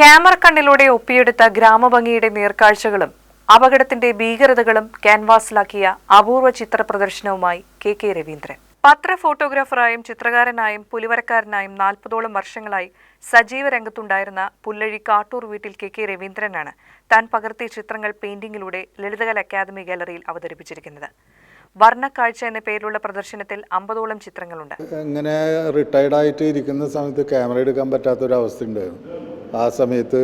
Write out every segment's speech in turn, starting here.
Camera കണ്ണിലൂടെ ഒപ്പിയെടുത്ത ഗ്രാമഭംഗിയുടെ നേർക്കാഴ്ചകളും അപകടത്തിന്റെ ഭീകരതകളും ക്യാൻവാസിലാക്കിയ അപൂർവ ചിത്ര പ്രദർശനവുമായി കെ കെ രവീന്ദ്രൻ. പത്ര ഫോട്ടോഗ്രാഫറായും ചിത്രകാരനായും പുലിവരക്കാരനായും നാൽപ്പതോളം വർഷങ്ങളായി സജീവ രംഗത്തുണ്ടായിരുന്ന പുല്ലഴി കാട്ടൂർ വീട്ടിൽ കെ കെ രവീന്ദ്രനാണ് താൻ പകർത്തിയ ചിത്രങ്ങൾ പെയിന്റിംഗിലൂടെ ലളിതകല അക്കാദമി ഗാലറിയിൽ അവതരിപ്പിച്ചിരിക്കുന്നത്. വർണക്കാഴ്ച എന്ന പേരിലുള്ള പ്രദർശനത്തിൽ അമ്പതോളം ചിത്രങ്ങളുണ്ട്. ഇങ്ങനെ റിട്ടയർഡ് ആയിട്ട് ഇരിക്കുന്ന സമയത്ത് ക്യാമറ എടുക്കാൻ പറ്റാത്തൊരവസ്ഥ ഉണ്ടായിരുന്നു ആ സമയത്ത്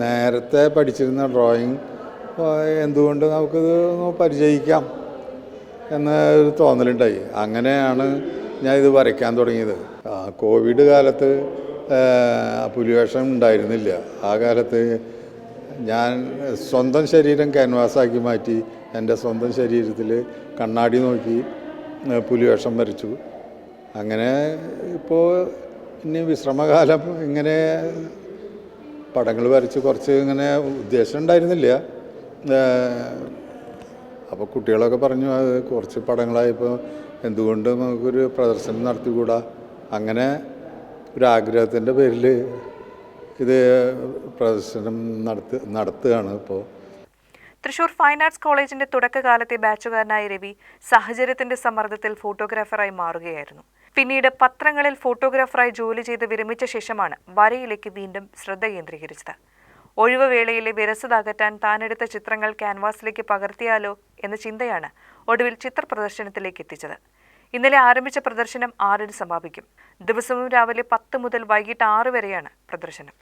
നേരത്തെ പഠിച്ചിരുന്ന ഡ്രോയിങ് എന്തുകൊണ്ട് നമുക്കിത് പരിചയിക്കാം എന്ന ഒരു തോന്നലുണ്ടായി. അങ്ങനെയാണ് ഞാൻ ഇത് വരയ്ക്കാൻ തുടങ്ങിയത്. കോവിഡ് കാലത്ത് പുലിവേഷം ഉണ്ടായിരുന്നില്ല. ആ കാലത്ത് ഞാൻ സ്വന്തം ശരീരം ക്യാൻവാസാക്കി മാറ്റി എന്റെ സ്വന്തം ശരീരത്തിൽ കണ്ണാടി നോക്കി പുലിവേഷം വരച്ചു. അങ്ങനെ ഇപ്പോൾ ഇനി വിശ്രമകാലം ഇങ്ങനെ പടങ്ങൾ വരച്ച് കുറച്ച് ഇങ്ങനെ ഉദ്ദേശം ഉണ്ടായിരുന്നില്ല. അപ്പോൾ കുട്ടികളൊക്കെ പറഞ്ഞു അത് കുറച്ച് പടങ്ങളായപ്പോൾ എന്തുകൊണ്ട് നമുക്കൊരു പ്രദർശനം നടത്തിക്കൂടാ? അങ്ങനെ ഒരു ആഗ്രഹത്തിന്റെ പേരിൽ ഇത് പ്രദർശനം നടത്തി നടത്തുകയാണ് ഇപ്പോൾ തൃശൂർ ഫൈൻ ആർട്സ് കോളേജിന്റെ തുടക്കകാലത്തെ ബാച്ചുകാരനായ രവി സാഹചര്യത്തിന്റെ സമ്മർദ്ദത്തിൽ ഫോട്ടോഗ്രാഫറായി മാറുകയായിരുന്നു. പിന്നീട് പത്രങ്ങളിൽ ഫോട്ടോഗ്രാഫറായി ജോലി ചെയ്ത് വിരമിച്ച ശേഷമാണ് വരയിലേക്ക് വീണ്ടും ശ്രദ്ധ കേന്ദ്രീകരിച്ചത്. ഒഴിവ് വേളയിലെ വിരസത അകറ്റാൻ താനെടുത്ത ചിത്രങ്ങൾ ക്യാൻവാസിലേക്ക് പകർത്തിയാലോ എന്ന ചിന്തയാണ് ഒടുവിൽ ചിത്ര പ്രദർശനത്തിലേക്ക് എത്തിച്ചത്. ഇന്നലെ ആരംഭിച്ച പ്രദർശനം ആറിന് സമാപിക്കും. ദിവസവും രാവിലെ പത്ത് മുതൽ വൈകിട്ട് ആറ് വരെയാണ് പ്രദർശനം.